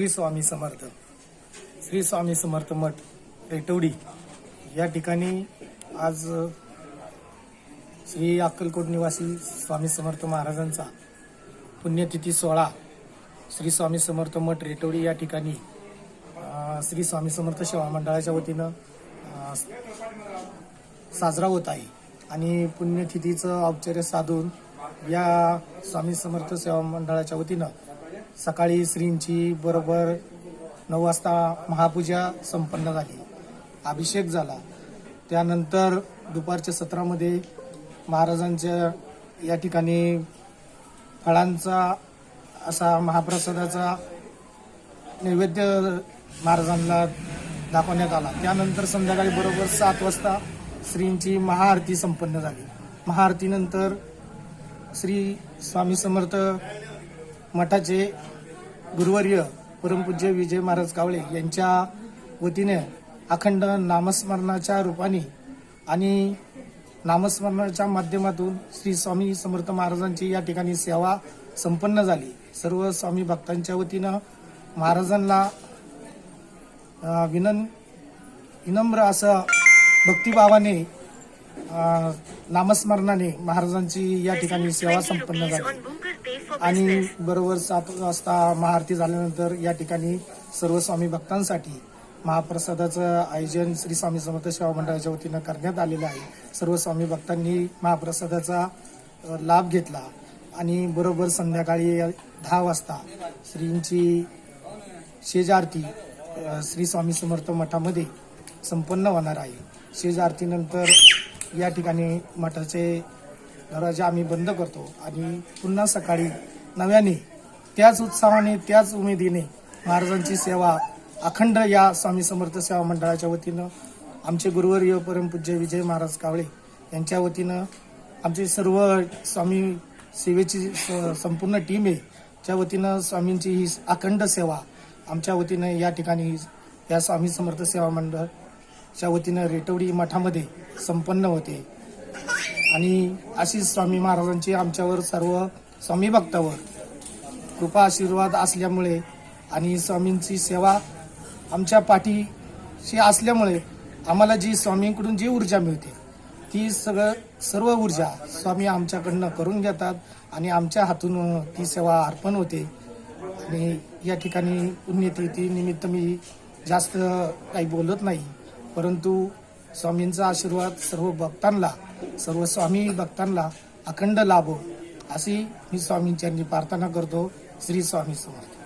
श्री स्वामी समर्थ. श्री स्वामी समर्थ मठ रेटवडी या ठिकाणी आज श्री अक्कलकोट निवासी स्वामी समर्थ महाराजांचा पुण्यतिथी सोहळा श्री स्वामी समर्थ मठ रेटवडी या ठिकाणी श्री स्वामी समर्थ सेवा मंडळाच्या वतीनं साजरा होत आहे. आणि पुण्यतिथीचं औपचार्य साधून या स्वामी समर्थ सेवा मंडळाच्या वतीनं सकाळी श्रींची बरोबर नऊ वाजता महापूजा संपन्न झाली. अभिषेक झाला. त्यानंतर दुपारच्या सत्रामध्ये महाराजांच्या या ठिकाणी फळांचा असा महाप्रसादाचा नैवेद्य महाराजांना दाखवण्यात आला. त्यानंतर संध्याकाळी बरोबर सात वाजता श्रींची महाआरती संपन्न झाली. महाआरतीनंतर श्री स्वामी समर्थ मठाचे गुरुवर्य परमपूज्य विजय महाराज कावळे यांच्या वतीने अखंड नामस्मरणाच्या रूपाने आणि नामस्मरणाच्या माध्यमातून श्री स्वामी समर्थ महाराजांची या ठिकाणी सेवा संपन्न झाली. सर्व स्वामी भक्तांच्या वतीनं महाराजांना अ, विनं विनम्र असं भक्तिभावाने नामस्मरणाने महाराजांची या ठिकाणी सेवा संपन्न झाली. आणि बरोबर सात वाजता महाआरती झाल्यानंतर या ठिकाणी सर्व स्वामी भक्तांसाठी महाप्रसादाचं आयोजन श्री स्वामी समर्थ सेवा मंडळाच्या वतीनं करण्यात आलेलं आहे. सर्व स्वामी भक्तांनी महाप्रसादाचा लाभ घेतला. आणि बरोबर संध्याकाळी दहा वाजता श्रींची शेज आरती अ, श्री स्वामी समर्थ मठामध्ये संपन्न होणार आहे. शेज आरतीनंतर या ठिकाणी मठाचे दरवाजे आम्ही बंद करतो आणि पुन्हा सकाळी नव्याने त्याच उत्साहाने त्याच उमेदीने महाराजांची सेवा अखंड या स्वामी समर्थ सेवा मंडळाच्या वतीनं आमचे गुरुवर्य परमपूज्य विजय महाराज कावळे यांच्या वतीनं आमची सर्व स्वामी सेवेची स- संपूर्ण टीम आहे त्या वतीनं स्वामींची ही अखंड सेवा आमच्या वतीनं या ठिकाणी या स्वामी समर्थ सेवा मंडळच्या वतीनं रेटवडी मठामध्ये संपन्न होते. आणि अशीच स्वामी महाराजांची आमच्यावर सर्व स्वामी भक्तावर कृपा आशीर्वाद असल्यामुळे आणि स्वामींची सेवा आमच्या पाठीशी असल्यामुळे आम्हाला जी स्वामींकडून जी ऊर्जा मिळते ती सगळं सर्व ऊर्जा स्वामी आमच्याकडनं करून घेतात आणि आमच्या हातून ती सेवा अर्पण होते. आणि या ठिकाणी पुण्यतिथी निमित्त मी जास्त काही बोलत नाही परंतु स्वामींचा आशीर्वाद सर्व भक्तांना सर्व स्वामी भक्तांना अखंड लाभो. अशी मी स्वामींच्यांनी प्रार्थना करतो. श्री स्वामी समर्थ.